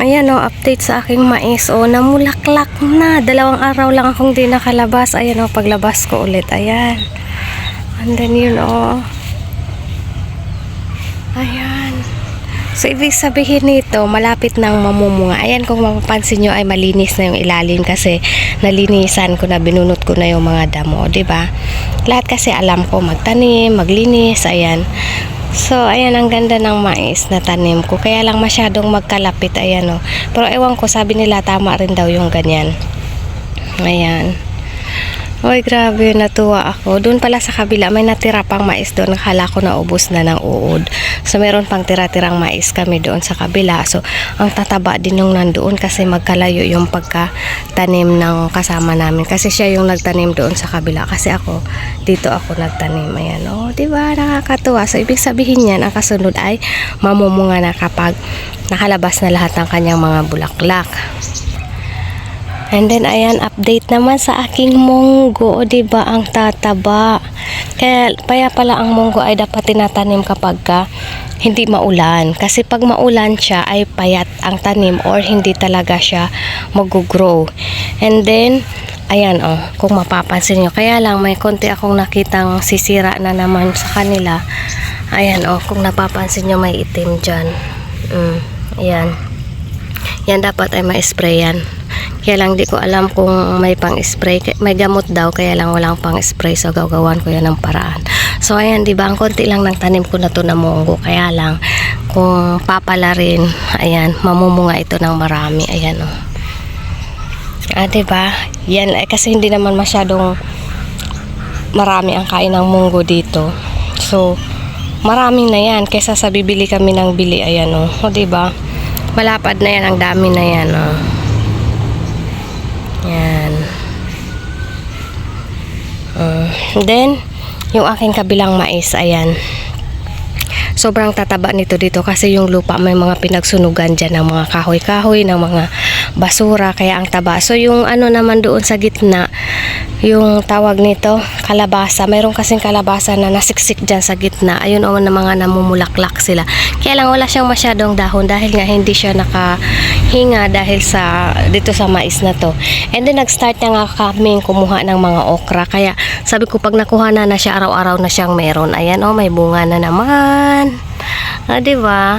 Ayan o, update sa aking mais. O, namulaklak na. Dalawang araw lang akong di nakalabas. Ayan o, paglabas ko ulit. Ayan. And then yun o. Ayan. So, ibig sabihin nito, malapit nang mamumunga. Ayan, kung mapapansin nyo ay malinis na yung ilalim kasi nalinisan ko na, binunot ko na yung mga damo, ba? Lahat kasi alam ko magtanim, maglinis, ayan. So, ayan, ang ganda ng mais na tanim ko. Kaya lang masyadong magkalapit, ayan o. Pero ewan ko, sabi nila tama rin daw yung ganyan. Ayan. Uy, grabe, natuwa ako. Doon pala sa kabila, may natira pang mais doon. Nakala ko na ubos na ng uod. So, meron pang tira-tirang mais kami doon sa kabila. So, ang tataba din nung nandoon kasi magkalayo yung pagkatanim ng kasama namin. Kasi siya yung nagtanim doon sa kabila. Kasi ako, dito ako nagtanim. Ayan, oh, di ba? Nakakatuwa. So, ibig sabihin yan, ang kasunod ay mamumunga na kapag nakalabas na lahat ng kanyang mga bulaklak. And then ayan update naman sa aking munggo, 'di ba? Ang tataba. Kaya kaya pala ang munggo ay dapat tinatanim kapag ka hindi maulan. Kasi pag maulan siya ay payat ang tanim or hindi talaga siya mag-grow. And then ayan oh, kung mapapansin nyo. Kaya lang may konti akong nakitang sisira na naman sa kanila. Ayan oh, kung napapansin nyo may itim dyan. Mm, ayan. Yan dapat ay ma-spray yan. Kaya lang di ko alam kung may pang-spray. May gamot daw, kaya lang walang pang-spray. So, gagawan ko yan ng paraan. So, ayan, di ba? Ang konti lang ng tanim ko na to na munggo. Kaya lang, kung papala rin, ayan, mamumunga ito ng marami. Ayan, oh. Ah, di ba? Yan, eh, kasi hindi naman masyadong marami ang kain ng munggo dito. So, marami na yan. Kaysa sa bibili kami ng bili, ayan, oh. O, di ba? Malapad na yan, ang dami na yan, oh. Yan. Uh, then, yung aking kabilang mais, ayan. Sobrang tataba nito dito kasi yung lupa may mga pinagsunugan dyan ng mga kahoy-kahoy, ng mga basura, kaya ang taba. So, yung ano naman doon sa gitna, yung tawag nito, kalabasa. Mayroon kasing kalabasa na nasiksik dyan sa gitna. Ayun o na mga namumulaklak sila. Kaya lang wala siyang masyadong dahon dahil nga hindi siya nakahinga dahil sa dito sa mais na to. And then nag-start na nga kami kumuha ng mga okra. Kaya sabi ko pag nakuha na na siya araw-araw na siyang meron. Ayan oh, may bunga na naman. Ah, di ba?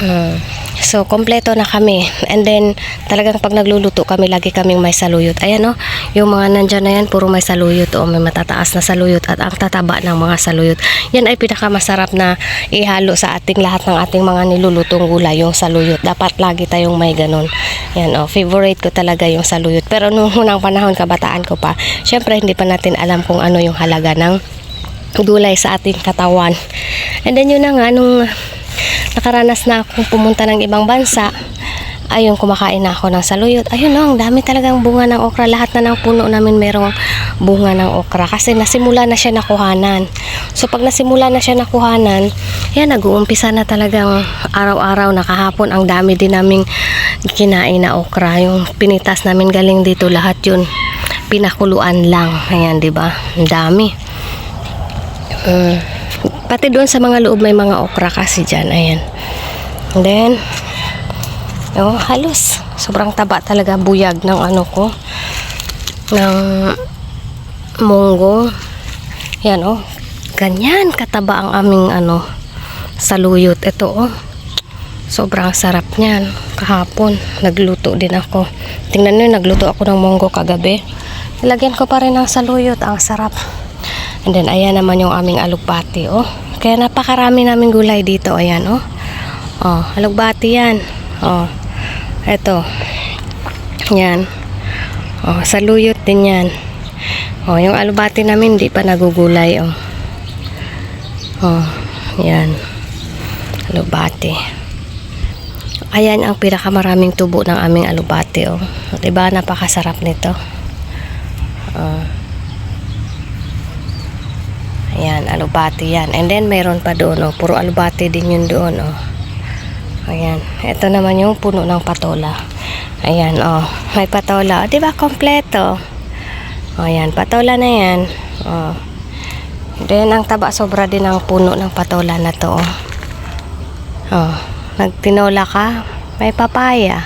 Mm. So, kompleto na kami. And then, talagang pag nagluluto kami, lagi kaming may saluyot. Ayan o, yung mga nandyan na yan, puro may saluyot o may matataas na saluyot at ang tataba ng mga saluyot. Yan ay pinakamasarap na ihalo sa ating lahat ng ating mga nilulutong gulay, yung saluyot. Dapat lagi tayong may ganun. Yan o, favorite ko talaga yung saluyot. Pero nung unang panahon, kabataan ko pa, syempre hindi pa natin alam kung ano yung halaga ng gulay sa ating katawan. And then yun na nga, nung nakaranas na akong pumunta ng ibang bansa, ayun, kumakain na ako ng saluyot. Ayun, no, ang dami talagang bunga ng okra. Lahat na ng puno namin merong bunga ng okra kasi nasimula na siya nakuhanan. So, pag nasimula na siya nakuhanan, yan, nag-uumpisa na talagang araw-araw na kahapon. Ang dami din naming kinain na okra. Yung pinitas namin galing dito, lahat yun pinakuluan lang. Ayan, ba? Ang dami. Mm. Pati doon sa mga loob may mga okra kasi dyan. Ayan. And then, oh, halos. Sobrang taba talaga buyag ng ano ko. Ng munggo. Yan oh. Ganyan kataba ang aming ano saluyot. Ito oh. Sobrang sarap niyan. Kahapon, nagluto din ako. Tingnan nyo, nagluto ako ng munggo kagabi. Nilagyan ko pa rin ng saluyot. Ang sarap. And then, ayan naman yung aming alugbati, oh. Kaya napakarami naming gulay dito, ayan, oh. Oh, alugbati yan. Oh, eto. Yan. Oh, saluyot din yan. Oh, yung alugbati namin, di pa nagugulay, oh. Oh, yan. Alugbati. Ayan ang pinakamaraming tubo ng aming alubate, oh. Diba, napakasarap nito. Oh. Ayan, alubati yan. And then, mayroon pa doon, oh. Puro alubati din yun doon, oh. Ayan. Ito naman yung puno ng patola. Ayan, oh. May patola. Oh, diba, kompleto. Oh, ayan. Patola na yan. Oh. Then, ang taba sobra din ang puno ng patola na to. Oh, oh nagtinola ka, may papaya.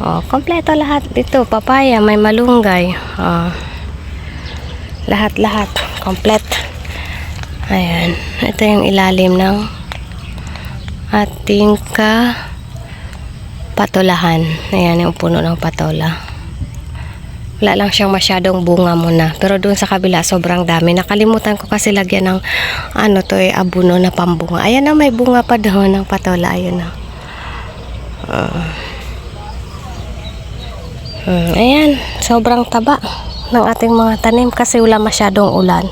Oh, kompleto lahat dito. Papaya, may malunggay. Oh, lahat-lahat. Komplet. Ayan. Ito yung ilalim ng ating ka patolahan. Ayan yung puno ng patola. Wala lang siyang masyadong bunga muna. Pero doon sa kabila, sobrang dami. Nakalimutan ko kasi lagyan ng ano to eh, abuno na pambunga. Ayan na, may bunga pa doon ng patola. Ayan na. Ah. Hmm, ayan, sobrang taba ng ating mga tanim kasi wala masyadong ulan.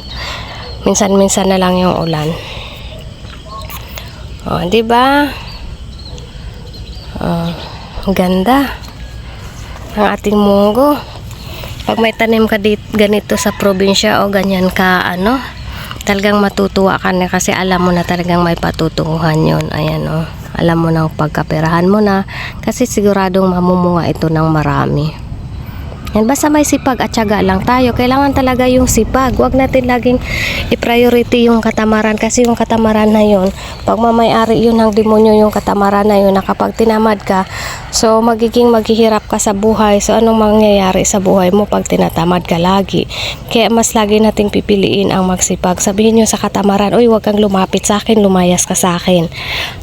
Minsan-minsan na lang yung ulan. Oh, 'di ba? Oh, ganda ng ating munggo. Pag may tanim ka dit, ganito sa probinsya o ganyan ka ano, talagang matutuwa ka na kasi alam mo na talagang may patutunguhan yon. Ayan oh. Alam mo na pagkaperahan mo na kasi siguradong mamumunga ito ng marami. Yan, basta may sipag at syaga lang tayo. Kailangan talaga yung sipag. Huwag natin laging i-priority yung katamaran kasi yung katamaran na yun, pag mamayari yun ng demonyo yung katamaran na yun na kapag tinamad ka, so magiging maghihirap ka sa buhay. So anong mangyayari sa buhay mo pag tinatamad ka lagi? Kaya mas lagi nating pipiliin ang magsipag. Sabihin nyo sa katamaran, uy, huwag kang lumapit sa akin, lumayas ka sa akin.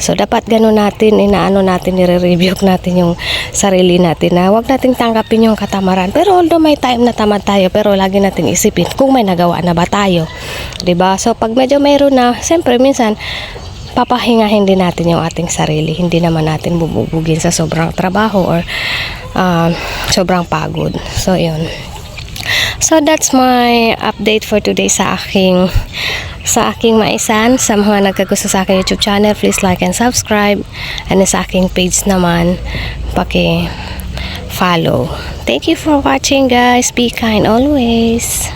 So dapat ganun natin, inaano natin, nire-review natin yung sarili natin na huwag nating tanggapin yung katamaran. Pero although may time na tamad tayo, pero lagi natin isipin kung may nagawa na ba tayo. ba So pag medyo mayroon na, siyempre minsan papahingahin din natin yung ating sarili. Hindi naman natin bububugin sa sobrang trabaho or um, sobrang pagod. So yun. So that's my update for today sa aking sa aking maisan sa mga nagkagusto sa aking YouTube channel please like and subscribe and sa aking page naman paki follow. Thank you for watching guys. Be kind always